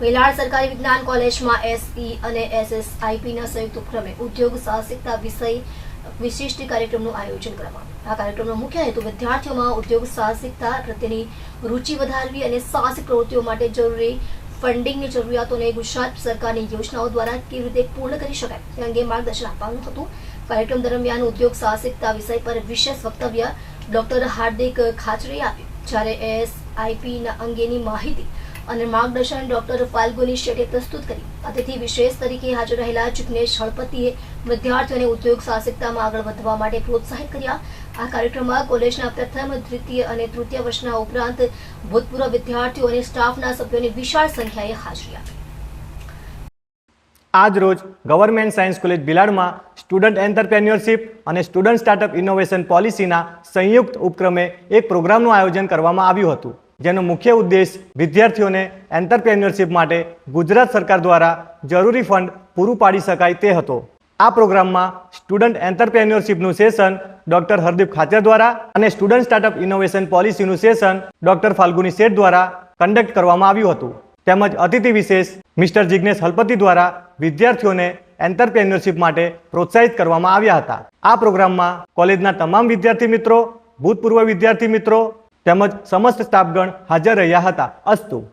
વેલાડ સરકારી વિજ્ઞાન કોલેજમાં એસઈ અને એસએસઆઈપીના સંયુક્ત ઉપક્રમે ઉદ્યોગ સાહસિકતા વિષય વિશિષ્ટ કાર્યક્રમનું આયોજન કરવામાં. આ કાર્યક્રમનો મુખ્ય હેતુ વિદ્યાર્થીઓમાં ઉદ્યોગ સાહસિકતા પ્રત્યેની રુચિ વધારવી અને સાહસિક પ્રવૃત્તિઓ માટે જરૂરી ફંડિંગની જરૂરિયાતોને ગુજરાત સરકારની યોજનાઓ દ્વારા કેવી રીતે પૂર્ણ કરી શકાય તે અંગે માર્ગદર્શન આપવાનું હતું કાર્યક્રમ દરમિયાન ઉદ્યોગ સાહસિકતા વિષય પર વિશેષ વક્તવ્ય ડોક્ટર હાર્દિક ખાચરે આપ્યું જ્યારે એસઆઈપી અંગેની માહિતી અને માર્ગદર્શન ડોક્ટર ફાલ્ગુની શેઠે પ્રસ્તુત કરી. અતિથિ વિશેષ તરીકે હાજર રહેલા જિગ્નેશ હળપતિએ વિદ્યાર્થીઓને ઉદ્યોગ સાહસિકતામાં આગળ વધવા માટે પ્રોત્સાહિત કર્યા. આ કાર્યક્રમમાં કોલેજના પ્રથમ, દ્વિતીય અને તૃતીય વર્ષના ઉપરાંત ભૂતપૂર્વ વિદ્યાર્થીઓ અને સ્ટાફના સભ્યોની વિશાળ સંખ્યાએ હાજરી આપી આજ રોજ ગવર્મેન્ટ સાયન્સ કોલેજ બિલાડમાં સ્ટુડન્ટ એન્ટરપ્રેન્યોરશિપ અને સ્ટુડન્ટ સ્ટાર્ટઅપ ઇનોવેશન પોલિસીના સંયુક્ત ઉપક્રમે એક પ્રોગ્રામનું આયોજન કરવામાં આવ્યું હતું. જેનો મુખ્ય ઉદ્દેશ વિદ્યાર્થીઓને એન્ટરપ્રેન્યોરશિપ માટે ગુજરાત સરકાર દ્વારા જરૂરી ફંડ પૂરું પાડી શકાય તે હતો. આ પ્રોગ્રામમાં સ્ટુડન્ટ એન્ટરપ્રેન્યોરશિપનું સેશન ડોક્ટર હરદીપ ખાચર દ્વારા અને સ્ટુડન્ટ સ્ટાર્ટઅપ ઇનોવેશન પોલિસીનું સેશન ડોક્ટર ફાલ્ગુની શેઠ દ્વારા કન્ડક્ટ કરવામાં આવ્યું હતું. તેમજ અતિથિ વિશેષ મિસ્ટર જિગ્નેશ હલપતિ દ્વારા વિદ્યાર્થીઓને એન્ટરપ્રેન્યોરશિપ માટે પ્રોત્સાહિત કરવામાં આવ્યા હતા. આ પ્રોગ્રામમાં કોલેજના તમામ વિદ્યાર્થી મિત્રો, ભૂતપૂર્વ વિદ્યાર્થી મિત્રો તેમજ સમસ્ત સ્ટાફગણ હાજર રહ્યા હતા. અસ્તુ.